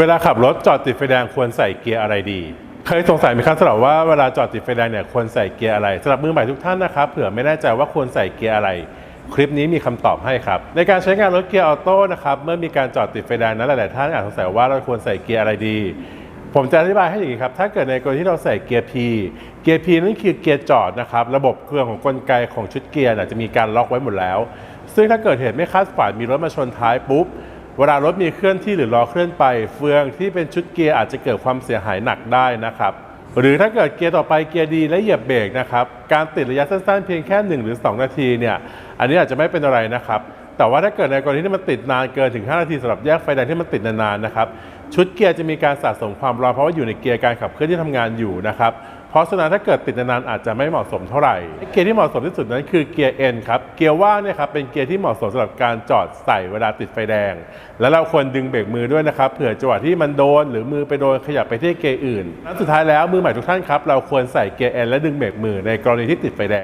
เวลาขับรถจอดติดไฟแดงควรใส่เกียร์อะไรดี เคยสงสัยไหมครับสำหรับว่าเวลาจอดติดไฟแดงเนี่ยควรใส่เกียร์อะไรสำหรับมือใหม่ทุกท่านนะครับเผื่อไม่แน่ใจว่าควรใส่เกียร์อะไร คลิปนี้มีคำตอบให้ครับ ในการใช้งานรถเกียร์ออโต้นะครับเมื่อมีการจอดติดไฟแดงนั้นหลาย ๆ ท่านอาจสงสัยว่าเราควรใส่เกียร์อะไรดี ผมจะอธิบายให้อย่างนี้ครับถ้าเกิดในกรณีที่เราใส่เกียร์ P เกียร์ P นั่นคือเกียร์จอดนะครับระบบเครื่องของกลไกของชุดเกียร์จะมีการล็อกไว้หมดแล้ว ซึ่งถ้าเกิดเหตุไม่คาดฝันมีรถมาชนท้ายปุ๊บ เวลารถมีเคลื่อนที่หรือล้อเคลื่อนไป เฟืองที่เป็นชุดเกียร์อาจจะเกิดความเสียหายหนักได้นะครับ หรือถ้าเกิดเกียร์ต่อไปเกียร์ดีและเหยียบเบรกนะครับ การติดระยะสั้นๆเพียงแค่ 1 หรือ 2 นาทีเนี่ย อันนี้อาจจะไม่เป็นอะไรนะครับ แต่ว่าถ้าเกิดในกรณีที่มันติดนานเกินถึง 5 นาทีสำหรับแยกไฟแดงที่มันติดนานๆนะครับ ชุดเกียร์จะมีการสะสมความร้อนเพราะว่าอยู่ในเกียร์การขับเคลื่อนที่ทำงานอยู่นะครับ ราะฉะนั้นถ้าเกิดติดนานๆอาจจะไม่เหมาะสมเท่าไหร่ เกียร์ที่เหมาะสมที่สุดนั้นคือเกียร์ N ครับ เกียร์ว่างเนี่ยครับเป็นเกียร์ที่เหมาะสมสำหรับการจอดใส่เวลาติดไฟแดง และเราควรดึงเบรกมือด้วยนะครับเผื่อจังหวะที่มันโดนหรือมือไปโดนขยับไปที่เกียร์อื่นและสุดท้ายแล้วมือใหม่ทุกท่านครับเราควรใส่เกียร์ N และดึงเบรกมือในกรณีที่ติดไฟแดง